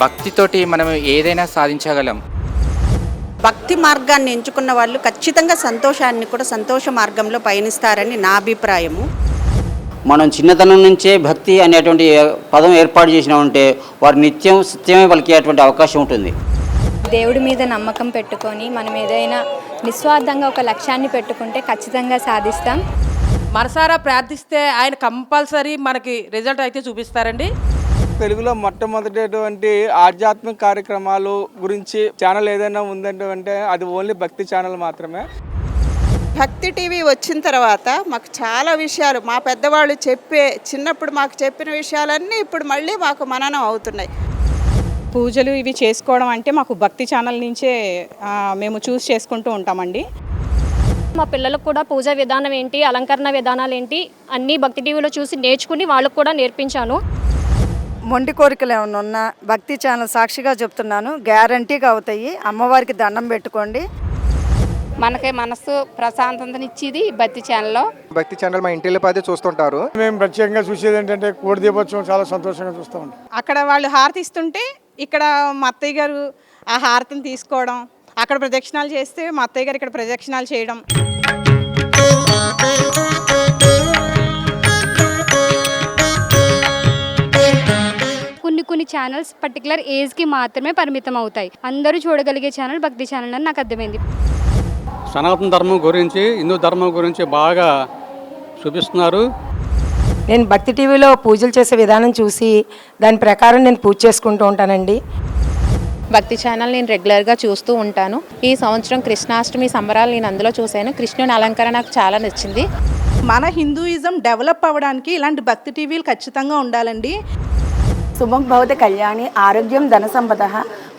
భక్తితోటి మనం ఏదైనా సాధించగలం. భక్తి మార్గాన్ని ఎంచుకున్న వాళ్ళు ఖచ్చితంగా సంతోషాన్ని కూడా సంతోష మార్గంలో పయనిస్తారని నా అభిప్రాయము. మనం చిన్నతనం నుంచే భక్తి అనేటువంటి పదం ఏర్పాటు చేసినామంటే వారు నిత్యం సత్యమే పలికేటువంటి అవకాశం ఉంటుంది. దేవుడి మీద నమ్మకం పెట్టుకొని మనం ఏదైనా నిస్వార్థంగా ఒక లక్ష్యాన్ని పెట్టుకుంటే ఖచ్చితంగా సాధిస్తాం. మనసారా ప్రార్థిస్తే ఆయన కంపల్సరీ మనకి రిజల్ట్ అయితే చూపిస్తారండి. తెలుగులో మొట్టమొదటిటువంటి ఆధ్యాత్మిక కార్యక్రమాలు గురించి ఛానల్ ఏదైనా ఉందంటే అంటే అది ఓన్లీ భక్తి ఛానల్ మాత్రమే. భక్తి టీవీ వచ్చిన తర్వాత మాకు చాలా విషయాలు మా పెద్దవాళ్ళు చెప్పే చిన్నప్పుడు మాకు చెప్పిన విషయాలన్నీ ఇప్పుడు మళ్ళీ మాకు మననం అవుతున్నాయి. పూజలు ఇవి చేసుకోవడం అంటే మాకు భక్తి ఛానల్ నుంచే మేము చూస్ చేసుకుంటూ ఉంటామండి. మా పిల్లలకు కూడా పూజ విధానం ఏంటి అలంకరణ విధానాలు ఏంటి అన్నీ భక్తి టీవీలో చూసి నేర్చుకుని వాళ్ళకు కూడా నేర్పించాను. మొండి కోరికలు ఏమైనా ఉన్నా భక్తి ఛానల్ సాక్షిగా చెప్తున్నాను. గ్యారంటీగా అవుతాయి. అమ్మవారికి దండం పెట్టుకోండి. మనకి మనసు ప్రశాంతతనిచ్చేది భక్తి ఛానల్లో. భక్తి ఛానల్ మా ఇంటిలో పదే చూస్తుంటారు. మేము ప్రత్యేకంగా చూసేది ఏంటంటే కోడి దీపోత్సవం చాలా సంతోషంగా చూస్తూ ఉంటాం. అక్కడ వాళ్ళు హారతి ఇస్తుంటే ఇక్కడ మా అత్తయ్య గారు ఆ హారతిని తీసుకోవడం అక్కడ ప్రదక్షిణాలు చేస్తే మా అత్తయ్య గారు ఇక్కడ ప్రదక్షిణాలు చేయడం. కొన్ని ఛానల్స్ పర్టికులర్ ఏజ్కి మాత్రమే పరిమితం అవుతాయి అందరూ చూడగలిగే ఛానల్ భక్తి ఛానల్ అని నాకు అర్థమైంది. సనాతన ధర్మం గురించి హిందూ ధర్మం గురించి బాగా చూపిస్తున్నారు. నేను భక్తి టీవీలో పూజలు చేసే విధానం చూసి దాని ప్రకారం నేను పూజ చేసుకుంటూ ఉంటానండి. భక్తి ఛానల్ నేను రెగ్యులర్గా చూస్తూ ఉంటాను. ఈ సంవత్సరం కృష్ణాష్టమి సంబరాలు నేను అందులో చూశాను. కృష్ణుని అలంకరణ నాకు చాలా నచ్చింది. మన హిందూయిజం డెవలప్ అవ్వడానికి ఇలాంటి భక్తి టీవీలు ఖచ్చితంగా ఉండాలండి. శుభం భవతి కళ్యాణి ఆరోగ్యం ధన సంపద.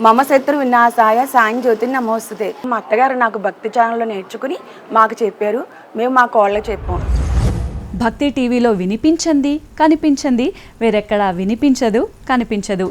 మమ శత్రు వినాశాయ సాయం జ్యోతి నమోస్తుతే. మా అత్తగారు నాకు భక్తి ఛానల్లో నేర్చుకుని మాకు చెప్పారు. మేము మా కోళ్ళ చెప్పాం. భక్తి టీవీలో వినిపించండి కనిపించండి వేరెక్కడా వినిపించదు కనిపించదు.